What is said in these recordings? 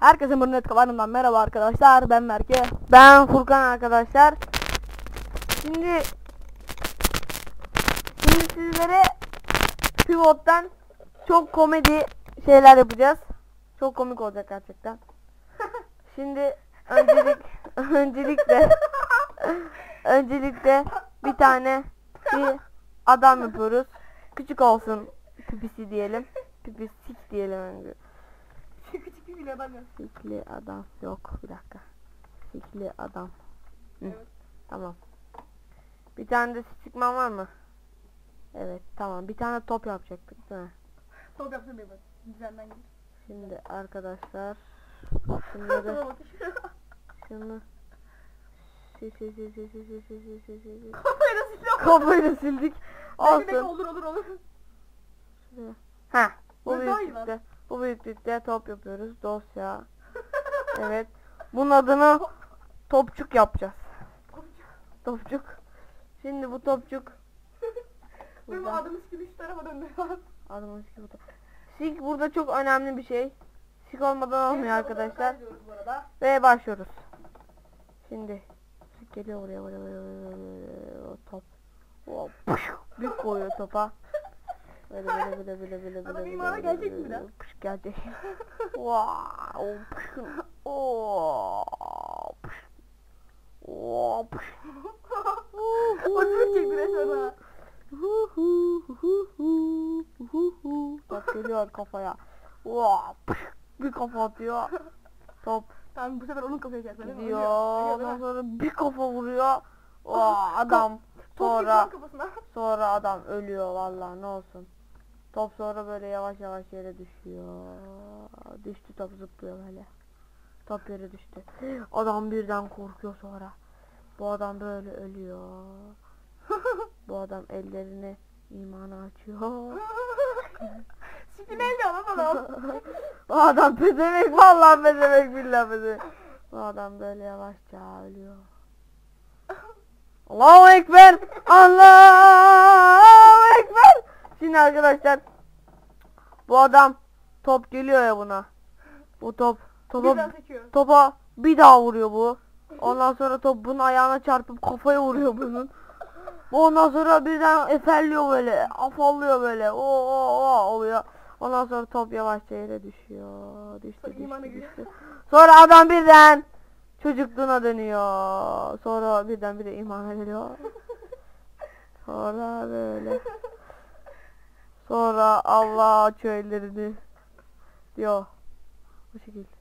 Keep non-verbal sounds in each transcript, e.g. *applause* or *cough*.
Herkese Mırnet Kavanım'dan merhaba arkadaşlar. Ben Merke. Ben Furkan arkadaşlar. Şimdi Şimdi sizlere Pivot'tan çok komedi şeyler yapacağız. Çok komik olacak gerçekten. *laughs* Şimdi öncelik *laughs* öncelikle öncelikle bir tane bir adam yapıyoruz. Küçük olsun pipisi diyelim. Pipisik diyelim önce. Küçük bir adam ya. Sikli adam yok bir dakika. Sikli adam. Hı, Evet. Tamam. Bir tane de sikman var mı? Evet tamam. Bir tane top yapacaktık değil mi? Top yapsın bir bak. Düzenden gir. Şimdi arkadaşlar şunları şunu si si si si si si si si si si si Kafayı da siliyor. Kafayı da sildik. Olsun. olur olur olur. Ha. Bu büyüklükte. Bu büyüklükte top yapıyoruz. Dosya. Evet. Bunun adını topçuk yapacağız. Topçuk. Şimdi bu topçuk. Benim Burada. adımı sikimi şu tarafa döndü. Siki burada. Sik burada çok önemli bir şey. Sik olmadan olmuyor arkadaşlar. Bu arada. Ve başlıyoruz. Şimdi sik geliyor buraya buraya top. Pış, bir koyuyor topa. Böyle böyle böyle böyle böyle böyle. Ama benim ana gelecek mi lan? Kuş gelecek. Wow. Oh. Oturup çek biraz ona. Top geliyor kafaya. Wow. Bir kafa atıyor. Top. Tamam bu sefer onun kafaya çarpıyor. Gidiyor. Ondan sonra bir kafa vuruyor. Oh, adam. Sonra sonra adam ölüyor vallahi ne olsun. Top sonra böyle yavaş yavaş yere düşüyor. Düştü top zıplıyor böyle. Top yere düştü. Adam birden korkuyor sonra. Bu adam böyle ölüyor. *laughs* Bu adam ellerini imana açıyor. *laughs* Sikini elde alan adam. *laughs* Bu adam pezevenk vallahi pezevenk billahi pezevenk. Bu adam böyle yavaşça ölüyor. Allahu Ekber! Allahu Ekber! Şimdi arkadaşlar bu adam top geliyor ya buna. Bu top topa seçiyor. topa bir daha vuruyor bu. Ondan sonra top bunun ayağına çarpıp kafaya vuruyor bunun. Bu ondan sonra birden eferliyor böyle. Afallıyor böyle. O o o oluyor. Ondan sonra top yavaşça yere düşüyor. Düştü düştü düştü. Sonra adam birden çocukluğuna dönüyor. Sonra birden bir de imana geliyor. Sonra böyle. Sonra Allah açıyor ellerini. Diyor. Bu şekilde.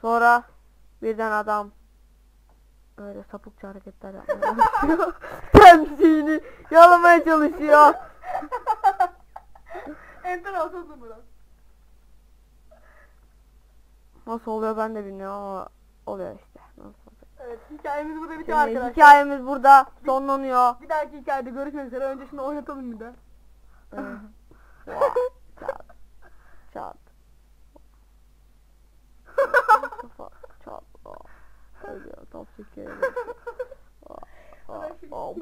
Sonra birden adam öyle sapıkça hareketler yapmaya başlıyor. *laughs* Kendisini yalamaya çalışıyor. Enter alsasın bunu. Nasıl oluyor ben de bilmiyorum ama oluyor işte. Evet hikayemiz burada bitiyor Şimdi arkadaşlar. hikayemiz burada sonlanıyor. Bir dahaki hikayede görüşmek üzere. Önce şunu oynatalım bir de. Evet. Vah, çat. Çat. Kafa çat. Vah. Ölüyor. Top çekiyor. Vah, vah, vah,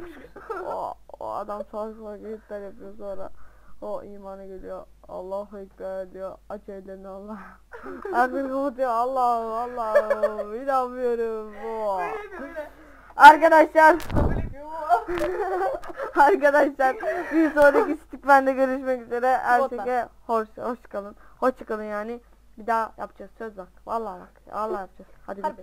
vah. O adam salak salak hareketler yapıyor sonra. O imana geliyor. Allahu Ekber diyor. Aç ellerini Allah. Aklını kapatıyor. Allah'ım Allah'ım. İnanmıyorum. Böyle böyle. Arkadaşlar. *laughs* Arkadaşlar bir sonraki stikbende görüşmek üzere. Her Sigorta. şeye hoş, hoş kalın. Hoş kalın yani. Bir daha yapacağız söz bak. Vallahi bak. Allah yapacağız. Hadi Hadi